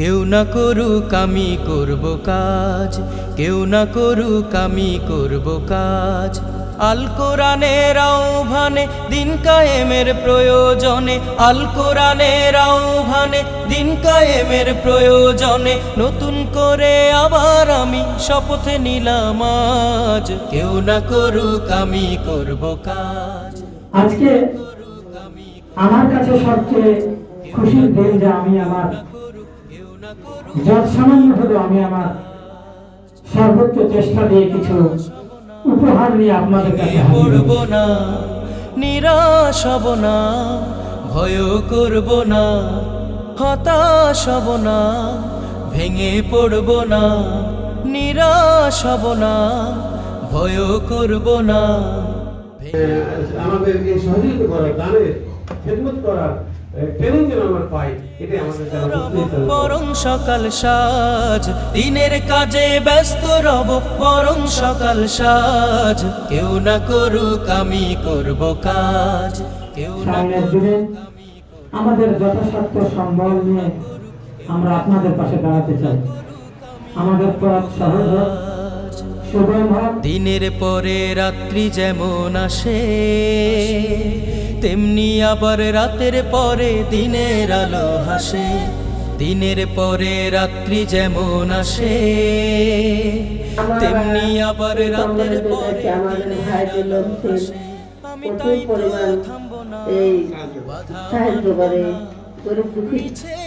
কেউ না করুক আমি করব কাজ, কেউ না করুক আমি করব কাজ। আল কোরআনের আহ্বানে দিন কায়েমের প্রয়োজনে, আল কোরআনের আহ্বানে দিন কায়েমের প্রয়োজনে, নতুন করে আবার আমি শপথ নিলাম আজ। কেউ না করুক আমি করব কাজ। আজকে আমার কাছে সবচেয়ে খুশির দিন যে আমি আমার যত সামান্য হলেও আমি আমার সর্বোচ্চ চেষ্টা দিয়ে কিছু উপহার নিয়ে আপনাদের কাছে পড়ব না নিরাশ হব না ভয় করব না হতাশ হব না ভেঙে পড়ব না নিরাশ হব না ভয় করব না আমাদের এই সহযোগিতা করার গানের খেদমত করার বরং সকাল সাজ দিনের কাজে ব্যস্ত রব বরং সকাল সাজ। কেউ না করুক আমি করব কাজ কেউ না আমাদের যথাসাধ্য সম্বল নিয়ে আমরা আপনাদের পাশে দাঁড়াতে চাই। আমাদের পথ সহজ দিনের পরে রাত্রি যেমন আসে তেমনি আবার রাতের পরে দিনের আলো হাসে দিনের পরে রাত্রি যেমন আসে তেমনি আবার রাতের পরে আমি তাই তো থামবো না। এই সাহায্য করে